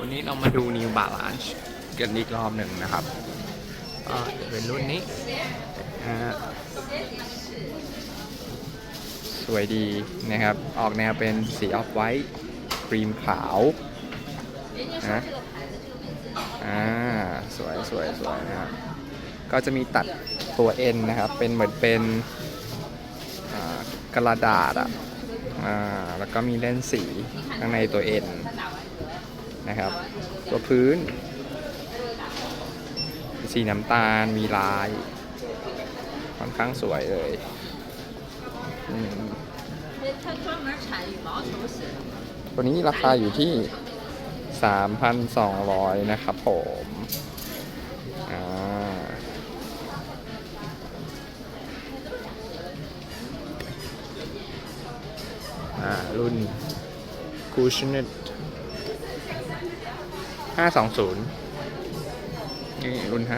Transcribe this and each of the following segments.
วันนี้เรามาดู New Balance กันอีกรอบหนึ่งนะครับก็จะเป็นรุ่นนี้นะฮะสวยดีนะครับ ออกแนวเป็นสีออฟไวท์ครีมขาวนะอ่าสวยสวยสวยนะครับก็จะมีตัดตัว N นะครับ เป็นเหมือนเป็นกระดาษอะแล้วก็มีเล่นสีข้างในตัว N ะครับ ตัวพื้น สีน้ำตาลมีลาย ค่อนข้างสวยเลยตัวนี้ราคาอยู่ที่ 3,200 นะครับผมอ่ารุ่น c u s h i o n e d 520นี่รุ่น520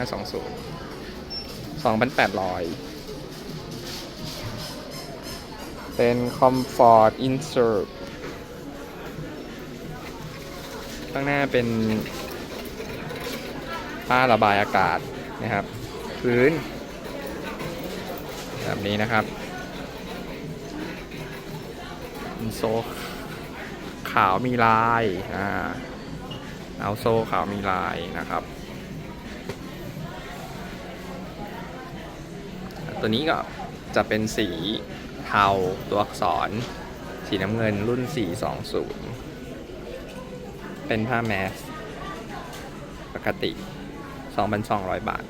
2,800เป็น Comfort Insert ข้างหน้าเป็นผ้าระบายอากาศนะครับ พื้น แบบนี้นะครับเป็นโซ่ขาวมีลาย อ่า เอาโซ่ขาวมีลายนะครับ ตัวนี้ก็จะเป็นสีเทาตัวอักษร สีน้ำเงินรุ่น 420 เป็นผ้าแมส ปกติ 2,200 บาท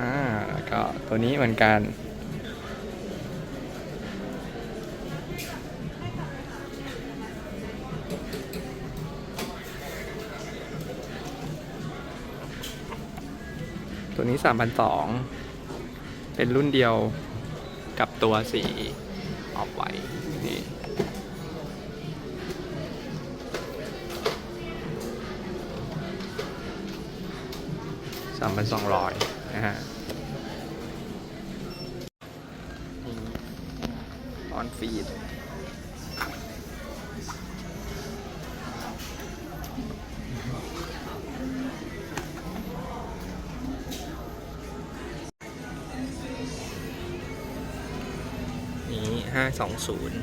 อ่าแล้วก็ ตัวนี้เหมือนกัน ตัวนี้ 3,200 เป็นรุ่นเดียวกับตัวสีออกไว้นี่สามพันสองร้อยนะฮะ ออนฟีดนี้ห้าสองศูนย์